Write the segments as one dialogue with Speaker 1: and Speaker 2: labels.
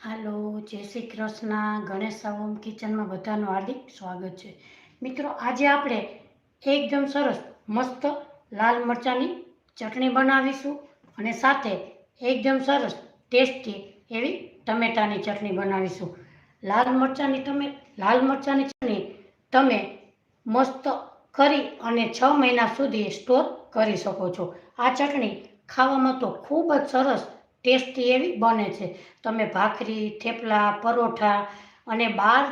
Speaker 1: હાલો, જય શ્રી કૃષ્ણ. ગણેશ ઓમ કિચનમાં બધાનું હાર્દિક સ્વાગત છે. મિત્રો, આજે આપણે એકદમ સરસ મસ્ત લાલ મરચાંની ચટણી બનાવીશું અને સાથે એકદમ સરસ ટેસ્ટી એવી ટમેટાની ચટણી બનાવીશું. લાલ મરચાંની તમે, લાલ મરચાંની ચટણી તમે મસ્ત કરી અને છ મહિના સુધી સ્ટોર કરી શકો છો. આ ચટણી ખાવામાં તો ખૂબ જ સરસ ટેસ્ટી એવી બને છે. તમે ભાખરી, થેપલા, પરોઠા અને બહાર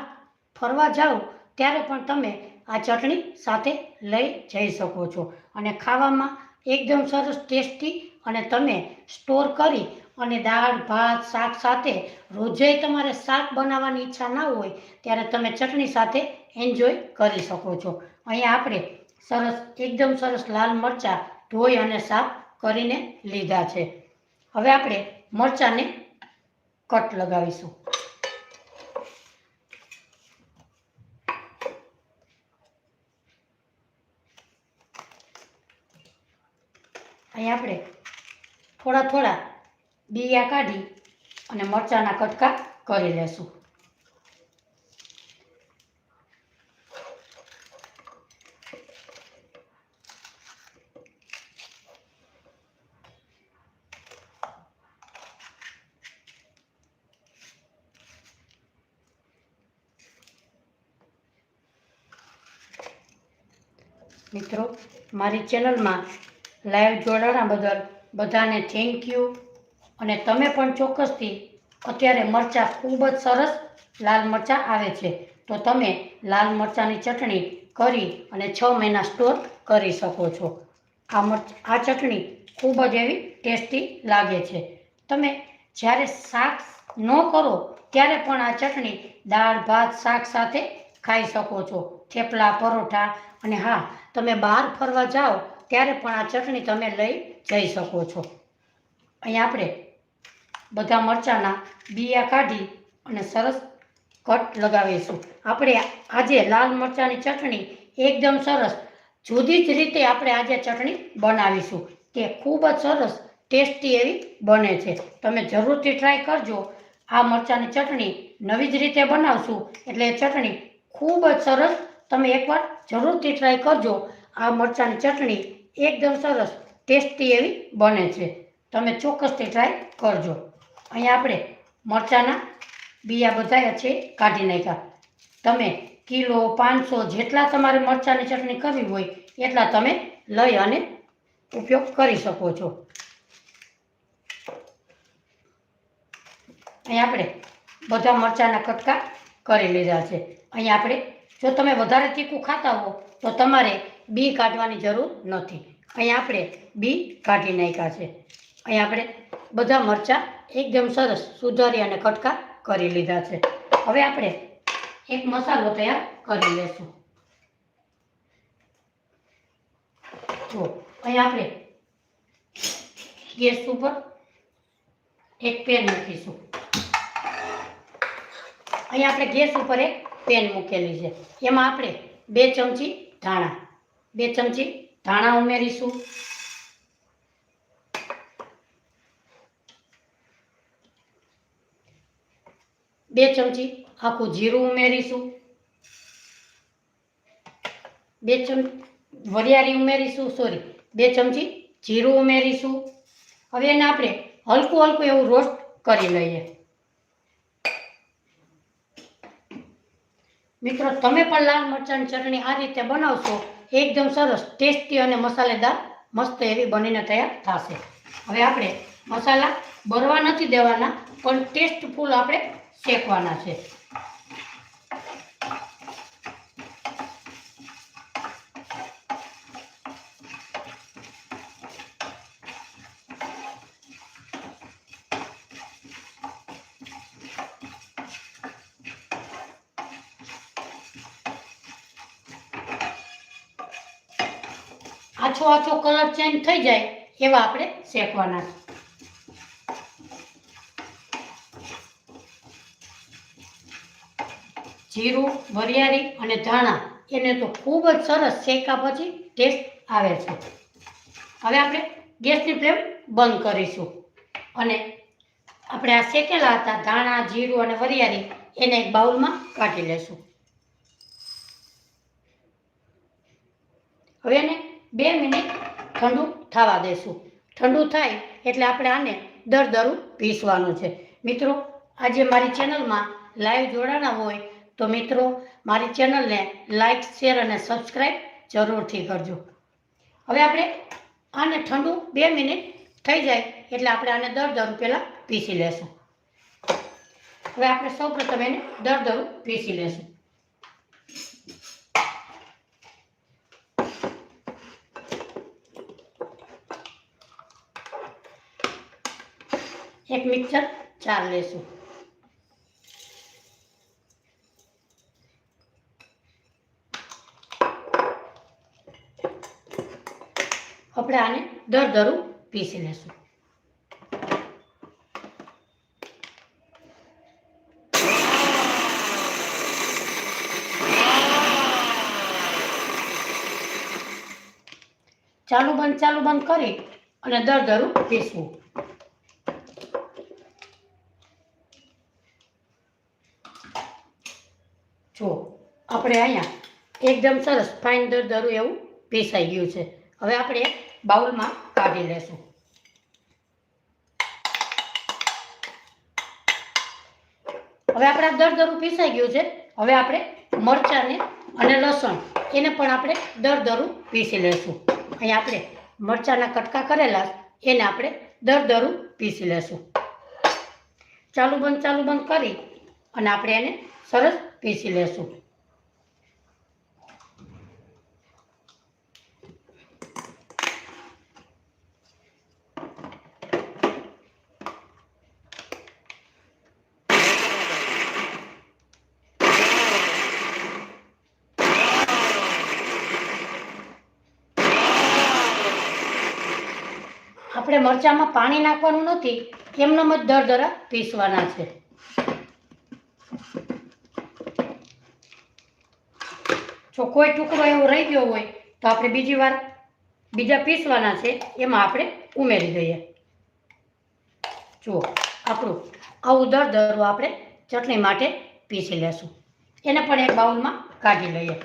Speaker 1: ફરવા જાઓ ત્યારે પણ તમે આ ચટણી સાથે લઈ જઈ શકો છો. અને ખાવામાં એકદમ સરસ ટેસ્ટી અને તમે સ્ટોર કરી અને દાળ, ભાત, શાક સાથે રોજે તમારે શાક બનાવવાની ઈચ્છા ના હોય ત્યારે તમે ચટણી સાથે એન્જોય કરી શકો છો. અહીંયા આપણે સરસ, એકદમ સરસ લાલ મરચાં, ધોઈ અને સાફ કરીને લીધા છે. હવે આપણે મરચાંને કટ લગાવીશું. અહીં આપણે થોડા થોડા બીયા કાઢી અને મરચાંના કટકા કરી લેશું. મિત્રો, મારી ચેનલમાં લાઈવ જોડાણા બદલ બધાને થેન્ક યુ અને તમે પણ ચોક્કસથી અત્યારે મરચાં ખૂબ જ સરસ લાલ મરચાં આવે છે. તો તમે લાલ મરચાંની ચટણી કરી અને છ મહિના સ્ટોર કરી શકો છો. આ મરચ, આ ચટણી ખૂબ જ એવી ટેસ્ટી લાગે છે. તમે જ્યારે શાક ન કરો ત્યારે પણ આ ચટણી દાળ, ભાત, શાક સાથે ખાઈ શકો છો. થેપલા, પરોઠા અને હા તમે બહાર ફરવા જાઓ, ત્યારે પણ આ ચટણી તમે લઈ જઈ શકો છો. અહીં આપણે બધા મરચાંના બિયા કાઢી અને સરસ કટ લગાવીશું. આપણે આજે લાલ મરચાંની ચટણી એકદમ સરસ, જુદી જ રીતે આપણે આજે ચટણી બનાવીશું તે ખૂબ જ સરસ ટેસ્ટી એવી બને છે. તમે જરૂરથી ટ્રાય કરજો, આ મરચાંની ચટણી નવી જ રીતે બનાવશું, એટલે ચટણી ખૂબ જ સરસ તમે એકવાર જરૂરથી ટ્રાય કરજો. આ મરચાંની ચટણી એકદમ સરસ, ટેસ્ટી એવી બને છે. તમે ચોક્કસથી ટ્રાય કરજો. અહીંયા આપણે મરચાંના બિયા બધા છે કાઢી નાખ્યા. તમે કિલો, પાંચસો જેટલા તમારે મરચાંની ચટણી કરવી હોય એટલા તમે લઈ અને ઉપયોગ કરી શકો છો. અહીં આપણે બધા મરચાંના કટકા કરી લીધા છે. અહીં આપણે જો તમે વધારે તીખું ખાતા હો, તો તમારે બી કાઢવાની જરૂર નથી. અહીં આપણે બી કાઢી નાખ્યા છે. અહીં આપણે બધા મરચાં એકદમ સરસ સુધારી અને કટકા કરી લીધા છે. હવે આપણે એક મસાલો તૈયાર કરી લેશું. જો, અહીં આપણે ગેસ ઉપર એક પેન મૂકીશું. અહીં આપણે ગેસ ઉપર એક પેન મૂકેલી છે. એમાં આપણે બે ચમચી ધાણા, બે ચમચી ધાણા ઉમેરીશું. બે ચમચી આખું જીરું ઉમેરીશું. બે ચમચી વરિયાળી ઉમેરીશું સોરી બે ચમચી જીરું ઉમેરીશું. હવે એને આપણે હલકું હલકું એવું રોસ્ટ કરી લઈએ. મિત્રો, તમે પણ લાલ મરચાંની ચટણી આ રીતે બનાવશો, એકદમ સરસ, ટેસ્ટી અને મસાલેદાર, મસ્ત એવી બનીને તૈયાર થશે. હવે આપણે મસાલા બરવા નથી દેવાના, પણ ટેસ્ટફુલ આપણે શેકવાના છે. આછો આછો કલર ચેન્જ થઈ જાય એવા આપણે શેકવાના છે. જીરું, વરિયાળી અને ધાણા એને તો ખૂબ જ સરસ શેકા પછી ટેસ્ટ આવે છે. હવે આપણે ગેસની ફ્લેમ બંધ કરીશું અને આપણે આ શેકેલા હતા ધાણા, જીરું અને વરિયાળી એને એક બાઉલમાં કાઢી લેશું. હવે એને બે મિનિટ ઠંડુ થવા દેશું. ઠંડુ થાય એટલે આપણે આને દરદરું પીસવાનું છે. મિત્રો, આજે મારી ચેનલમાં લાઈવ જોડાણા હોય તો મિત્રો, મારી ચેનલને લાઈક, શેર અને સબસ્ક્રાઈબ જરૂરથી કરજો. હવે આપણે આને ઠંડુ બે મિનિટ થઈ જાય એટલે આપણે આને દરદરું પહેલાં પીસી લેશું. હવે આપણે સૌપ્રથમ એને દરદરું પીસી લેશું. એક મિક્સર ચાર લેશું. આપણે આને દરદરું પીસી લેશું. ચાલુ બંધ ચાલુ બંધ કરી અને દર દરું પીસવું. જો, આપણે અહીંયા એકદમ સરસ ફાઇન દરદરું એવું પીસાઈ ગયું છે. હવે આપણે બાઉલમાં કાઢી લેશું. હવે આપણે દર દરદરું પીસાઈ ગયું છે. હવે આપણે મરચાંને અને લસણ, એને પણ આપણે દરદરું પીસી લેશું. અહીંયા આપણે મરચાંના કટકા કરેલા એને આપણે દરદરું પીસી લેશું. ચાલુ બંધ ચાલુ બંધ કરી અને આપણે એને સરસ પીસી લેશું. આપણે મરચાંમાં પાણી નાખવાનું નથી એમનેમ જ દરદરા પીસવાના છે. જો કોઈ ટુકડો એવો રહી ગયો હોય, તો આપણે બીજી વાર બીજા પીસવાના છે, એમાં આપણે ઉમેરી દઈએ. જુઓ, આપણું આવું દર દરદરું આપણે ચટણી માટે પીસી લેશું. એને પણ એક બાઉલમાં કાઢી લઈએ.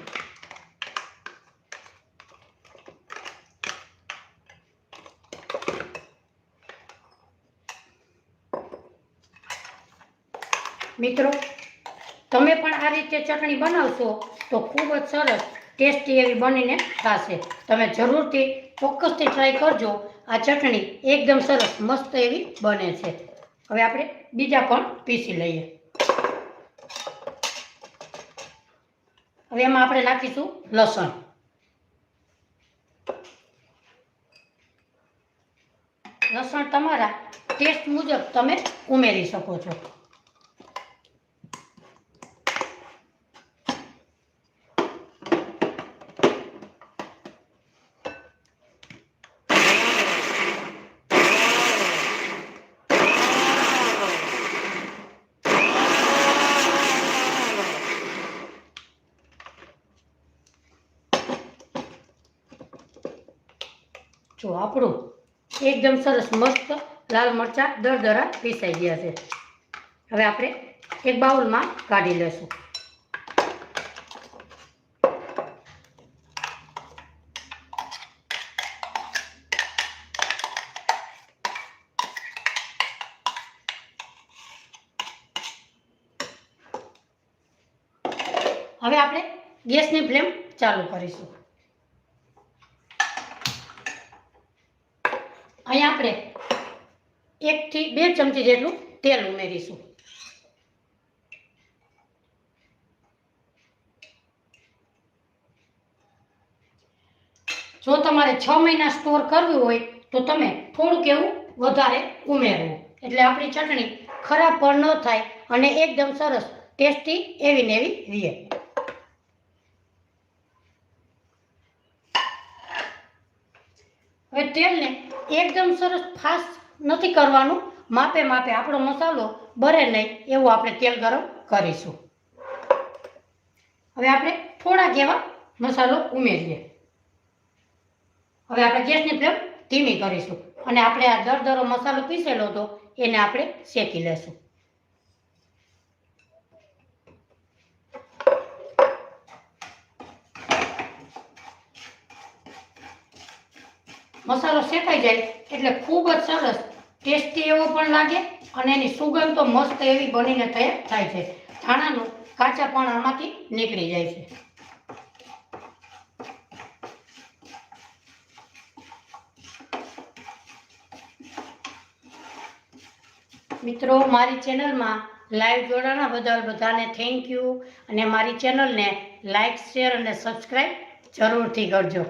Speaker 1: મિત્રો તમે પણ આ રીતે ચટણી બનાવશો તો ખૂબ જ સરસ, ટેસ્ટી એવી બનીને થશે. તમે જરૂરથી ચોક્કસથી ટ્રાય કરજો. આ ચટણી એકદમ સરસ, મસ્ત એવી બને છે. હવે આપણે બીજા પણ પીસી લઈએ. હવે એમાં આપણે નાખીશું લસણ. લસણ તમારા ટેસ્ટ મુજબ તમે ઉમેરી શકો છો જો આપણું એકદમ સરસ, મસ્ત લાલ મરચાં દરદરા પીસાઈ ગયા છે. હવે આપણે એક બાઉલમાં કાઢી લેશું હવે આપણે ગેસની ફ્લેમ ચાલુ કરીશું. અહીંયા આપણે એકથી બે ચમચી જેટલું તેલ ઉમેરીશું. જો તમારે છ મહિના સ્ટોર કરવું હોય તો તમે થોડુંક એવું વધારે ઉમેરવું એટલે આપણી ચટણી ખરાબ પણ ન થાય અને એકદમ સરસ ટેસ્ટી એવી ને એવી રીએ. હવે તેલને એકદમ સરસ ફાસ્ટ નથી કરવાનું. માપે માપે આપણો મસાલો બરે નહીં એવું આપણે તેલ ગરમ કરીશું. હવે આપણે થોડાક એવા મસાલો ઉમેરીએ. હવે આપણે ગેસની ફ્લેમ ધીમી કરીશું અને આપણે આ દરદરો મસાલો પીસેલો હતો એને આપણે શેકી લેશું. મસાલો શેકાઈ જાય એટલે ખૂબ જ સરસ ટેસ્ટી એવો પણ લાગે અને એની સુગંધ તો મસ્ત એવી બનીને તૈયાર થાય છે. ધાણાનું કાચા પણ આમાંથી નીકળી જાય છે. મિત્રો, મારી ચેનલમાં લાઈવ જોડાણા બદલ બધાને થેન્ક યુ અને મારી ચેનલને લાઈક, શેર અને સબસ્ક્રાઈબ જરૂરથી કરજો.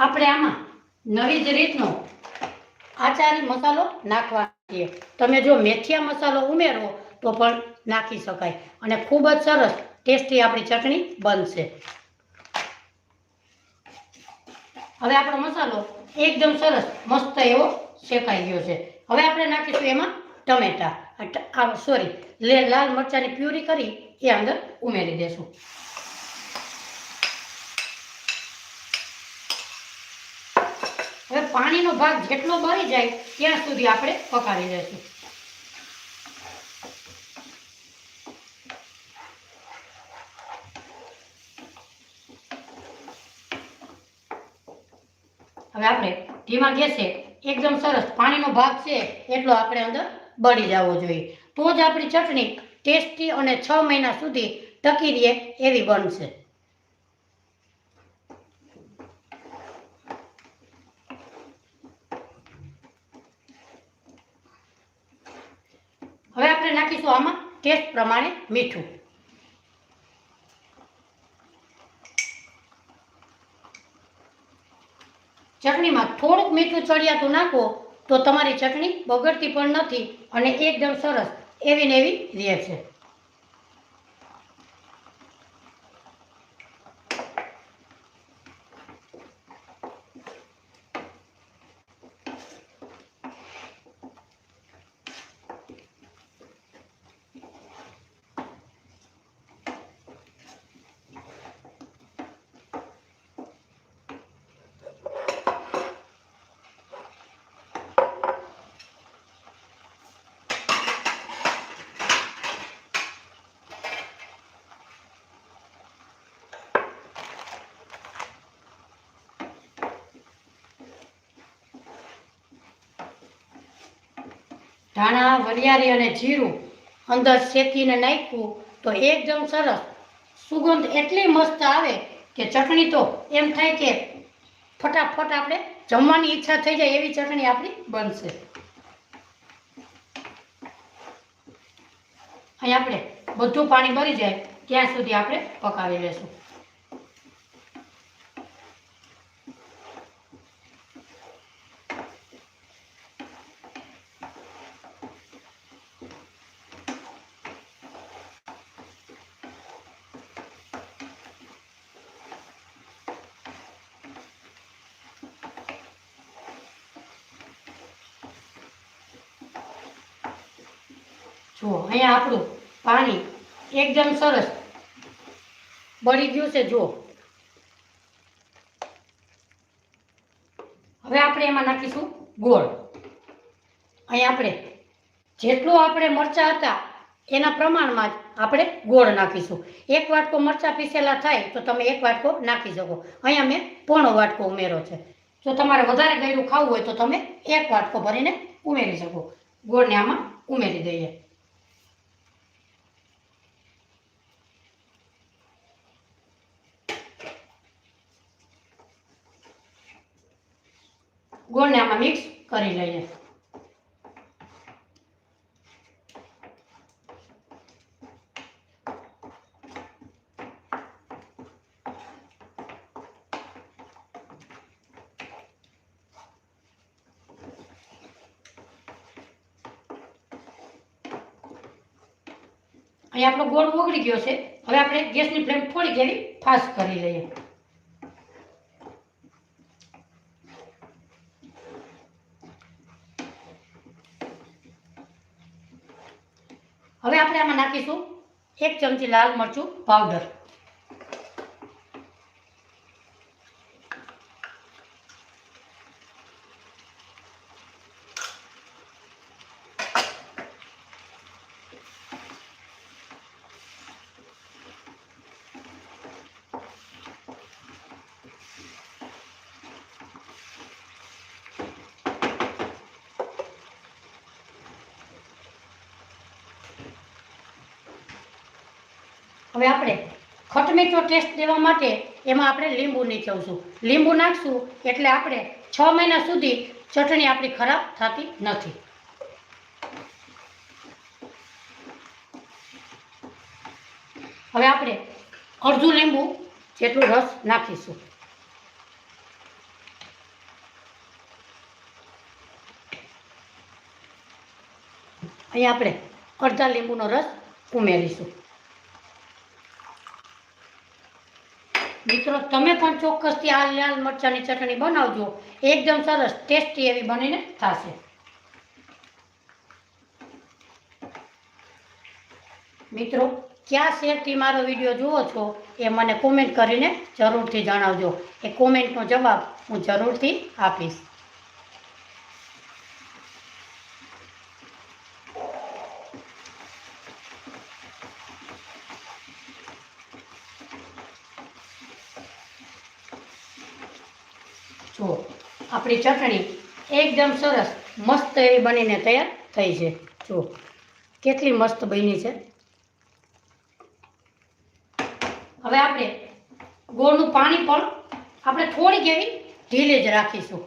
Speaker 1: આપણે આમાં નવી જ રીતનો આચારી મસાલો નાખવા છીએ. તમે જો મેથિયા મસાલો ઉમેરો તો પણ નાખી શકાય. અને ખૂબ જ સરસ ટેસ્ટી આપણી ચટણી બનશે. હવે આપણો મસાલો એકદમ સરસ મસ્ત એવો શેકાઈ ગયો છે. હવે આપણે નાખીશું એમાં ટમેટા. સોરી લાલ મરચાંની પ્યુરી કરી એ અંદર ઉમેરી દેશું. હવે પાણીનો ભાગ જેટલો બળી જાય ત્યાં સુધી આપણે પકાવી દઈશું હવે આપણે ધીમા ગેસે એકદમ સરસ પાણીનો ભાગ છે એટલો આપણે અંદર બળી જવો જોઈએ. તો જ આપણી ચટણી ટેસ્ટી અને છ મહિના સુધી ટકી રહે એવી બનશે હવે આપણે નાખીશું આમાં ટેસ્ટ પ્રમાણે મીઠું. ચટણીમાં થોડુંક મીઠું ચડિયાતું નાખો, તો તમારી ચટણી બગડતી પણ નથી અને એકદમ સરસ એવી ને એવી રહે છે ધાણા, વરિયાળી અને જીરું અંદર શેકીને નાખ્યું તો એકદમ સરસ. સુગંધ એટલી મસ્ત આવે કે ચટણી તો એમ થાય કે ફટાફટ આપણે જમવાની ઈચ્છા થઈ જાય એવી ચટણી આપણી બનશે. અહીં આપણે બધું પાણી ભરી જાય, ત્યાં સુધી આપણે પકાવી લેશું. જુઓ અહીંયા આપણું પાણી એકદમ સરસ બળી ગયું છે, જુઓ. હવે આપણે એમાં નાખીશું ગોળ. અહીં આપણે જેટલું આપણે મરચાં હતા, એના પ્રમાણમાં જ આપણે ગોળ નાખીશું. એક વાટકો મરચાં પીસેલા થાય તો તમે એક વાટકો નાખી શકો. અહીંયા મેં પોણો વાટકો ઉમેરો છે. જો તમારે વધારે ગળ્યું ખાવું હોય તો તમે એક વાટકો ભરીને ઉમેરી શકો. ગોળને આમાં ઉમેરી દઈએ. ગોળને આમાં મિક્સ કરી લઈએ. અહીં આપણો ગોળ ઓગળી ગયો છે. હવે આપણે ગેસની ફ્લેમ થોડી એવી ફાસ્ટ કરી લઈએ. હવે આપણે આમાં નાખીશું એક ચમચી લાલ મરચું પાવડર હવે આપણે ખટમીઠો ટેસ્ટ દેવા માટે એમાં આપણે લીંબુ નીચવશું. લીંબુ નાખશું એટલે આપણે છ મહિના સુધી ચટણી આપણી ખરાબ થતી નથી. હવે આપણે અડધું લીંબુ જેટલું રસ નાખીશું. અહીંયા આપણે અડધા લીંબુનો રસ ઉમેરીશું. મિત્રો, તમે પણ ચોક્કસથી આ લાલ મરચાંની ચટણી બનાવજો. એકદમ સરસ, ટેસ્ટી એવી બનીને થશે. મિત્રો, કયા શેરથી મારો વીડિયો જુઓ છો એ મને કોમેન્ટ કરીને જરૂરથી જણાવજો. એ કોમેન્ટનો જવાબ હું જરૂરથી આપીશ જુઓ આપણી ચટણી એકદમ સરસ મસ્ત એવી બનીને તૈયાર થઈ છે. જુઓ, કેટલી મસ્ત બની છે. હવે આપણે ગોળનું પાણી પણ આપણે થોડીક એવી ઢીલી જ રાખીશું.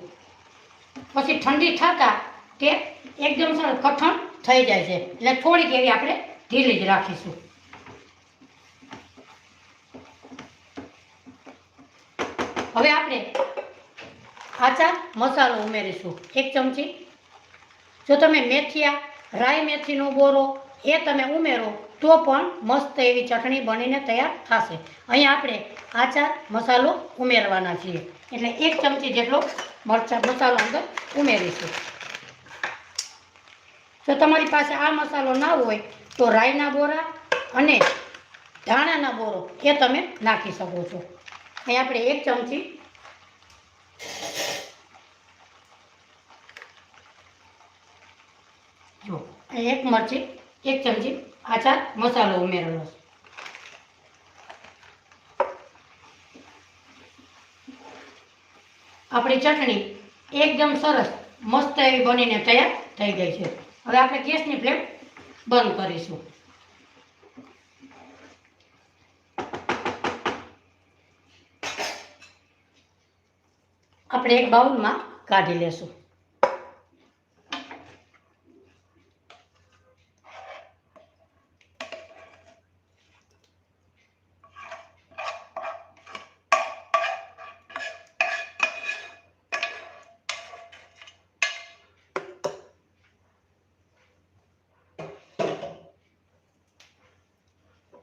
Speaker 1: પછી ઠંડી થતાં તે એકદમ સરસ કઠણ થઈ જાય છે. એટલે થોડીક એવી આપણે ઢીલી જ રાખીશું. હવે આપણે આચાર મસાલો ઉમેરીશું. એક ચમચી. જો તમે મેથિયા, રાઈ મેથીનો બોરો એ તમે ઉમેરો, તો પણ મસ્ત એવી ચટણી બનીને તૈયાર થશે. અહીંયા આપણે આચાર મસાલો ઉમેરવાના છીએ. એટલે એક ચમચી જેટલો મરચા મસાલો અંદર ઉમેરીશું. જો તમારી પાસે આ મસાલો ના હોય, તો રાઈના બોરા અને ધાણાના બોરો એ તમે નાખી શકો છો. અહીં આપણે એક ચમચી જો એક મરચી, એક ચમચી આચાર મસાલો ઉમેરેલો છે. આપણી ચટણી એકદમ સરસ, મસ્ત એવી બનીને તૈયાર થઈ ગઈ છે. હવે આપણે ગેસની ફ્લેમ બંધ કરીશું. આપણે એક બાઉલમાં કાઢી લેશું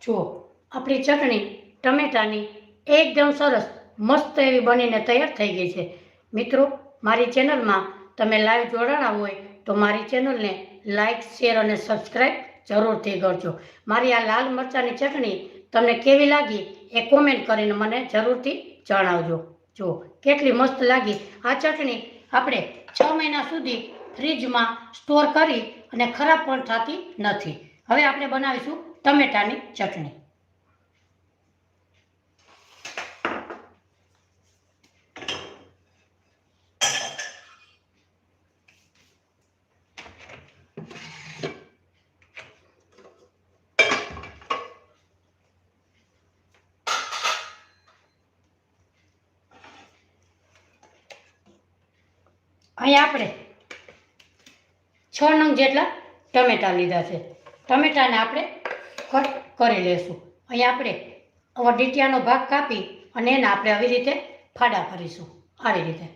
Speaker 1: જુઓ આપણી ચટણી, ટમેટાની એકદમ સરસ, મસ્ત એવી બનીને તૈયાર થઈ ગઈ છે. મિત્રો, મારી ચેનલમાં તમે લાઈવ જોડાણા હોય તો મારી ચેનલને લાઈક, શેર અને સબસ્ક્રાઈબ જરૂરથી કરજો. મારી આ લાલ મરચાંની ચટણી તમને કેવી લાગી એ કોમેન્ટ કરીને મને જરૂરથી જણાવજો. જો, કેટલી મસ્ત લાગી. આ ચટણી આપણે છ મહિના સુધી ફ્રીજમાં સ્ટોર કરી અને ખરાબ પણ થતી નથી. હવે આપણે બનાવીશું ટમેટાની ચટણી. અહીંયા આપણે છ નંગ જેટલા ટમેટા લીધા છે. ટમેટાને આપણે કટ કરી લેશું. અહીંયા આપણે ડીટિયાનો ભાગ કાપી અને એને આપણે આવી રીતે ફાડા કરીશું. આવી રીતે.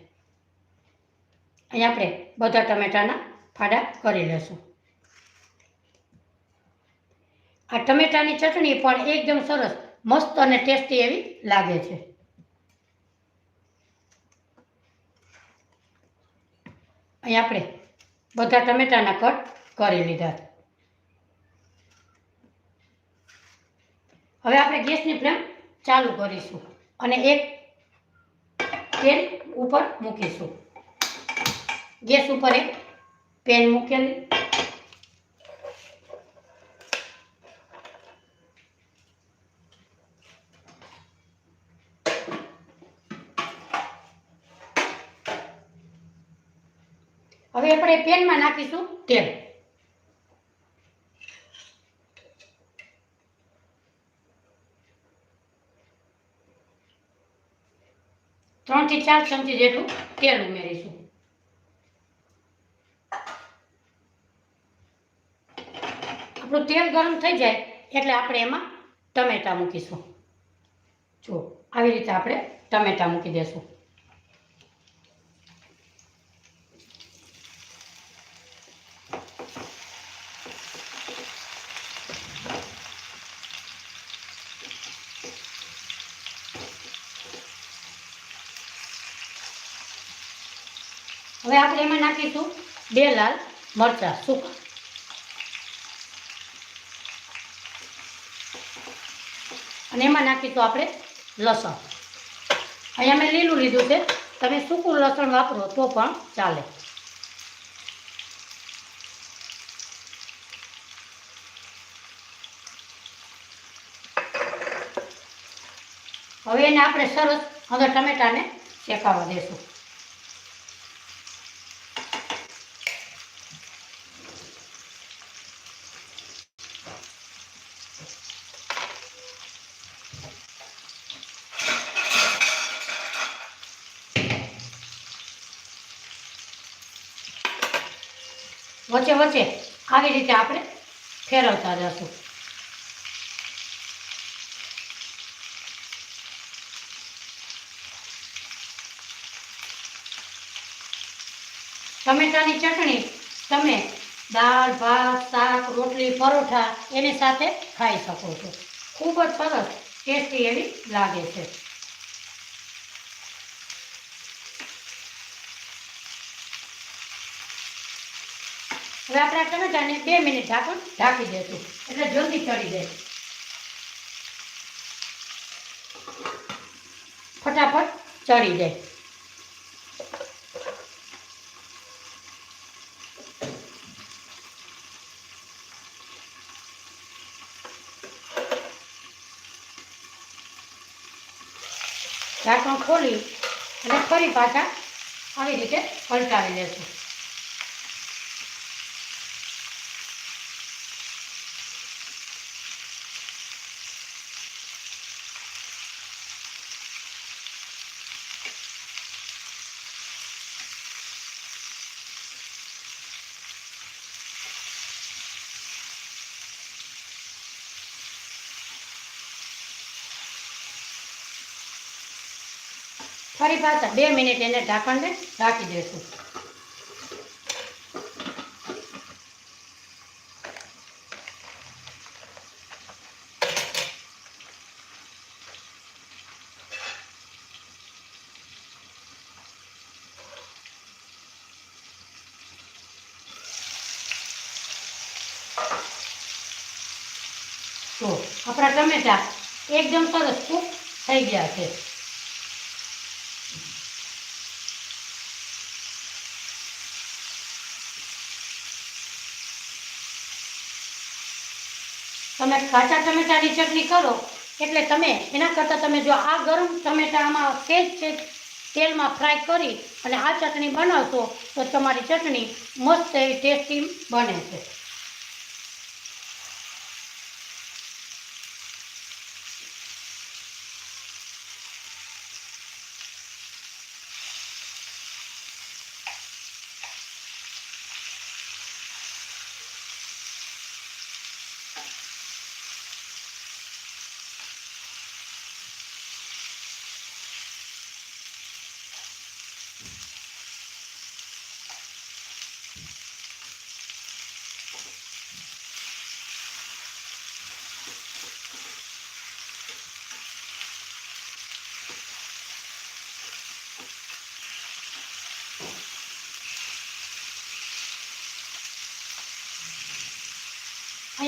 Speaker 1: અહીંયા આપણે બધા ટમેટાના ફાડા કરી લેશું. આ ટમેટાની ચટણી પણ એકદમ સરસ, મસ્ત અને ટેસ્ટી એવી લાગે છે. અહીં આપણે બધા ટમેટાના કટ કરી લીધા. હવે આપણે ગેસની ફ્લેમ ચાલુ કરીશું અને એક પેન ઉપર મૂકીશું. ગેસ ઉપર એક પેન મૂકેલી. હવે આપણે પેનમાં નાખીશું. તેલ. ત્રણથી ચાર ચમચી જેટલું તેલ ઉમેરીશું. આપણું તેલ ગરમ થઈ જાય એટલે આપણે એમાં ટમેટા મૂકીશું. જો આવી રીતે આપણે ટમેટા મૂકી દેશું. હવે આપણે એમાં નાખીશું બે લાલ મરચાં સૂકા અને એમાં નાખીશું આપણે લસણ. અહીંયા મેં લીલું લીધું છે. તમે સૂકું લસણ વાપરો તો પણ ચાલે. હવે એને આપણે સરસ અંદર ટમેટાને શેકાવા દેશું. વચ્ચે વચ્ચે આવી રીતે આપણે ફેરવતા જશું. ટમેટાની ચટણી તમે દાળ, ભાત, શાક, રોટલી, પરોઠા એની સાથે ખાઈ શકો છો. ખૂબ જ સરસ, ટેસ્ટી એવી લાગે છે. હવે આપણે આ ટમેટાને બે મિનિટ ઢાંકણ ઢાંકી દઈશું એટલે જલ્દી ચડી જાય ફટાફટ ચડી જાય ઢાંકણ ખોલી અને ફરી પાછા આવી રીતે પલટાવી લેશું. ફરી પાછા બે મિનિટ એને ઢાંકણને ઢાંકી દઈશું તો આપણા ટમેટા એકદમ સરસ કૂક થઈ ગયા છે. તમે કાચા ટમેટાની ચટણી કરો, એટલે તમે એના કરતાં તમે જો આ ગરમ ટમેટામાં સેજ સેજ તેલમાં ફ્રાય કરી અને આ ચટણી બનાવશો, તો તમારી ચટણી મસ્ત એવી ટેસ્ટી બને છે.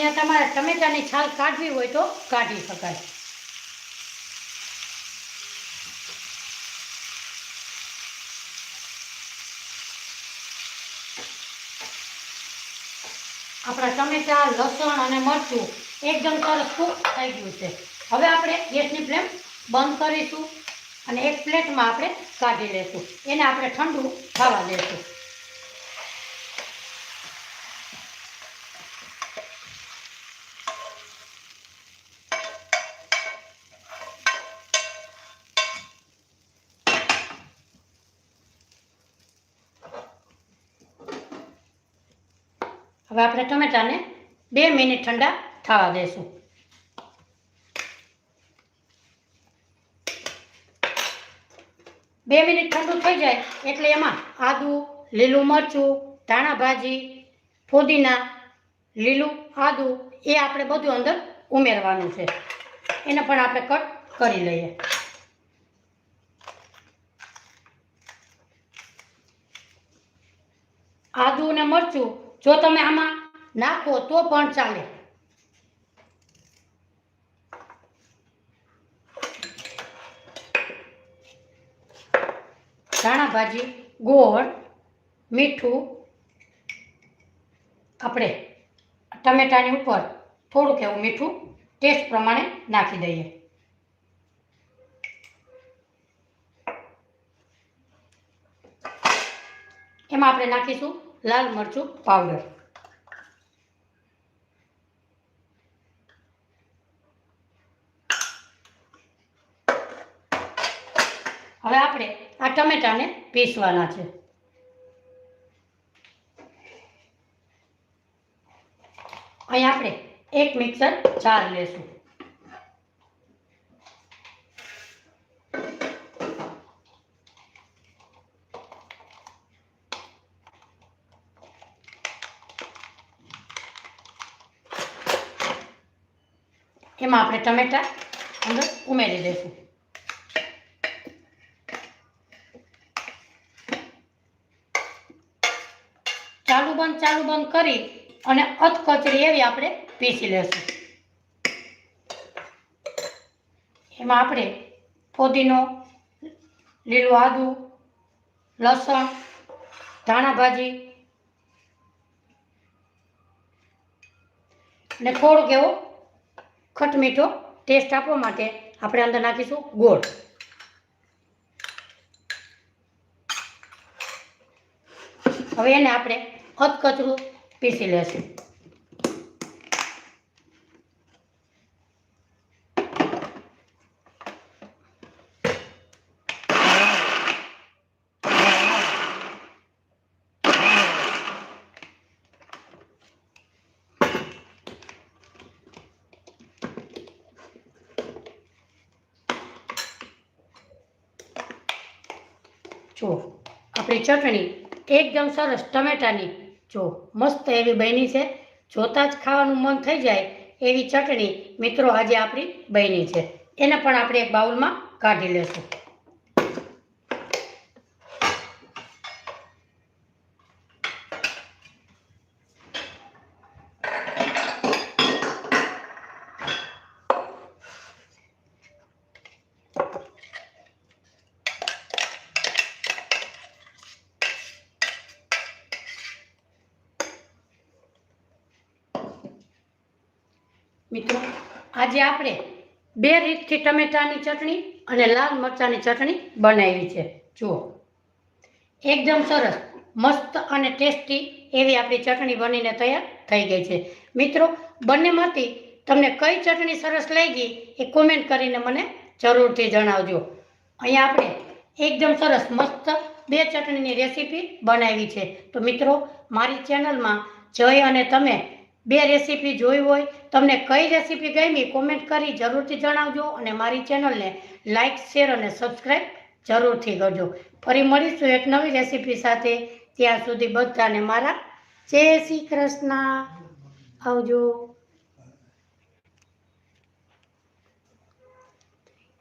Speaker 1: અહીંયા તમારે ટમેટાની છાલ કાઢવી હોય તો કાઢી શકાય. આપણા ટમેટા, લસણ અને મરચું એકદમ સરસ કૂક થઈ ગયું છે. હવે આપણે ગેસની ફ્લેમ બંધ કરીશું અને એક પ્લેટમાં આપણે કાઢી લઈશું એને આપણે ઠંડુ ખાવા દઈશું હવે આપણે ટમેટાને બે મિનિટ ઠંડા થવા દેશું. બે મિનિટ ઠંડુ થઈ જાય એટલે એમાં આદુ, લીલું મરચું, ધાણા ભાજી, ફુદીના, લીલું આદુ, એ આપણે બધું અંદર ઉમેરવાનું છે. એને પણ આપણે કટ કરી લઈએ. આદુ અને મરચું જો તમે આમાં નાખો તો પણ ચાલે. ધાણા ભાજી, ગોળ, મીઠું, આપણે ટમેટાની ઉપર થોડુંક એવું મીઠું ટેસ્ટ પ્રમાણે નાખી દઈએ. એમાં આપણે નાખીશું લાલ મરચું પાવડર હવે આપણે આ ટમેટાને પીસવાના છે. અહીં આપણે એક મિક્સર જાર લેશું. એમાં આપણે ટમેટા અંદર ઉમેરી દઈશું ચાલુ બંધ ચાલુ બંધ કરી અને અધકચરી એવી આપણે પીસી લેશું. એમાં આપણે ફોદીનો, લીલું આદુ, લસણ, ધાણા ભાજી અને થોડુંક એવો ખટમીઠો ટેસ્ટ આપવા માટે આપણે અંદર નાખીશું ગોળ. હવે એને આપણે અધકચરું પીસી લેશું જો આપણી ચટણી એકદમ સરસ ટમેટાની. જો મસ્ત એવી બની છે, જોતાં જ ખાવાનું મન થઈ જાય એવી ચટણી મિત્રો આજે આપણી બની છે. એને પણ આપણે એક બાઉલમાં કાઢી લેશું. મિત્રો, આજે આપણે બે રીતથી ટમેટાની ચટણી અને લાલ મરચાંની ચટણી બનાવી છે. જુઓ. એકદમ સરસ, મસ્ત અને ટેસ્ટી એવી આપણી ચટણી બનીને તૈયાર થઈ ગઈ છે. મિત્રો, બંનેમાંથી તમને કઈ ચટણી સરસ લાગી એ કોમેન્ટ કરીને મને જરૂરથી જણાવજો. અહીંયા આપણે એકદમ સરસ, મસ્ત બે ચટણીની રેસીપી બનાવી છે. તો મિત્રો, મારી ચેનલમાં જઈ અને તમે બે રેસીપી જોઈ હોય, તમને કઈ રેસીપી ગમી કોમેન્ટ કરી જરૂરથી જણાવજો અને મારી ચેનલને લાઇક શેર અને સબસ્ક્રાઈબ જરૂરથી કરજો. ફરી મળીશું એક નવી રેસીપી સાથે. ત્યાં સુધી બધાને મારા. જય શ્રી કૃષ્ણ. આવજો.